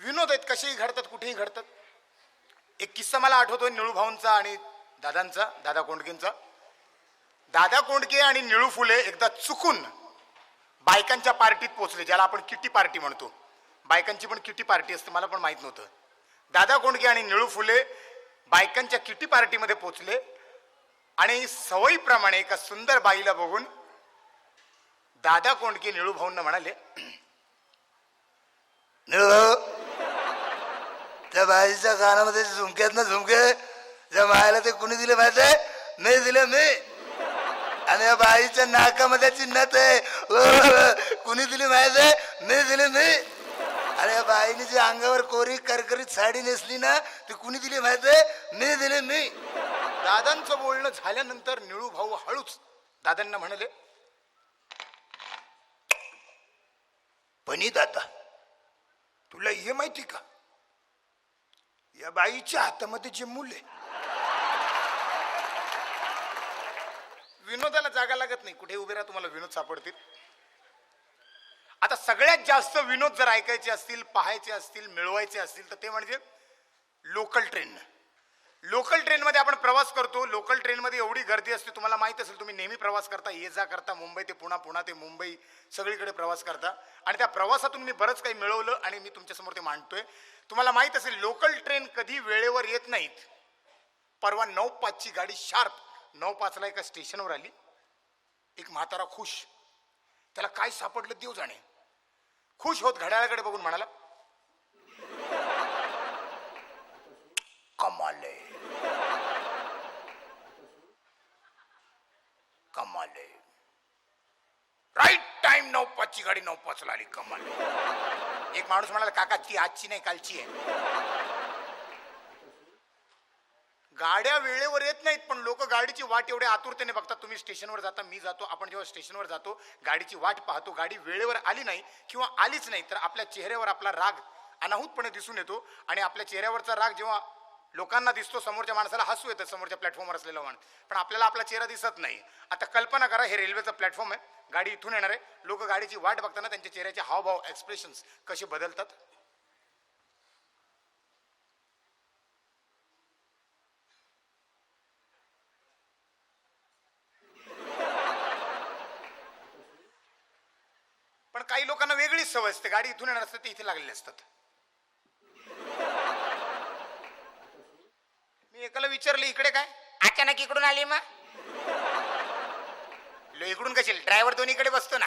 विनोद आहेत कसेही घडतात कुठेही घडतात. एक किस्सा मला आठवतो निळू भाऊंचा आणि दादांचा दादा कोंडकेंचा. दादा कोंडके आणि निळू फुले एकदा चुकून बायकांच्या पार्टीत पोचले ज्याला आपण किटी पार्टी म्हणतो. बायकांची पण किटी पार्टी असते मला पण माहीत नव्हतं. दादा कोंडके आणि निळू फुले बायकांच्या किटी पार्टीमध्ये पोचले आणि सवयीप्रमाणे एका सुंदर बाईला बघून दादा कोंडके निळू भाऊंना म्हणाले निळू त्या बाईच्या कानामध्ये झुमक्यात ना झुमके. ज्या मायला ते कुणी दिले माहीत आहे? मी दिले मी. आणि या बाईच्या नाकामध्ये चिन्हात आहे. कुणी दिली माहिती आहे? मी दिले मी. अरे या बाईने जी अंगावर कोरी करकरीत साडी नेसली ना ती कुणी दिली माहिती आहे? मी दिले मी. दादांचं बोलणं झाल्यानंतर निळू भाऊ हळूच दादांना म्हणाले पणी दादा तुला हे माहिती का? या बाईच्या हातामध्ये जे मूल आहे. विनोदाला जागा लागत नाही. कुठे उभे राहा तुम्हाला विनोद सापडतील. आता सगळ्यात जास्त विनोद जर ऐकायचे असतील पाहायचे असतील मिळवायचे असतील तर ते म्हणजे लोकल ट्रेन लोकल ट्रेनमध्ये आपण प्रवास करतो लोकल ट्रेनमध्ये एवढी गर्दी असते तुम्हाला माहीत असेल तुम्ही नेहमी प्रवास करता ये जा करता मुंबई ते पुणा पुणा ते मुंबई सगळीकडे प्रवास करता. आणि त्या प्रवासातून मी बरंच काही मिळवलं आणि मी तुमच्यासमोर ते मांडतोय. तुम्हाला माहीत असेल लोकल ट्रेन कधी वेळेवर येत नाहीत. परवा नऊ पाचची गाडी शार्प नऊ पाचला एका स्टेशनवर आली. एक म्हातारा खुश. त्याला काय सापडलं देव जाणे. खुश होत घड्याळाकडे बघून म्हणाला कमाले कमाले राईट टाइम नऊ पाचची गाडी नऊ पाचला आली कमाले. एक माणूस म्हणाला काका ती आजची नाही कालची आहे. गाड्या वेळेवर येत नाहीत पण लोक गाडीची वाट एवढ्या आतुरतेने बघतात. तुम्ही स्टेशनवर जाता मी जातो आपण जेव्हा स्टेशनवर जातो गाडीची वाट पाहतो गाडी वेळेवर आली नाही किंवा आलीच नाही तर आपल्या चेहऱ्यावर आपला राग अनाहूतपणे दिसून येतो आणि आपल्या चेहऱ्यावरचा राग जेव्हा लोकांना दिसतो समोरच्या माणसाला हसू येतं समोरच्या प्लॅटफॉर्मवर असलेलं माणूस पण आपल्याला आपला चेहरा दिसत नाही. आता कल्पना करा हे रेल्वेचं प्लॅटफॉर्म आहे. गाडी इथून येणार आहे. लोक गाडीची वाट बघताना त्यांच्या चेहऱ्याचे हावभाव एक्सप्रेशन्स कसे बदलतात? पण काही लोकांना वेगळीच सवय असते. गाडी इथून येणार असते ते इथे लागलेले असतात मी एकाला विचारलं इकडे काय? अचानक इकडून आली मग? लो इकडून कशी ड्रायव्हर दोन्हीकडे बसतो ना.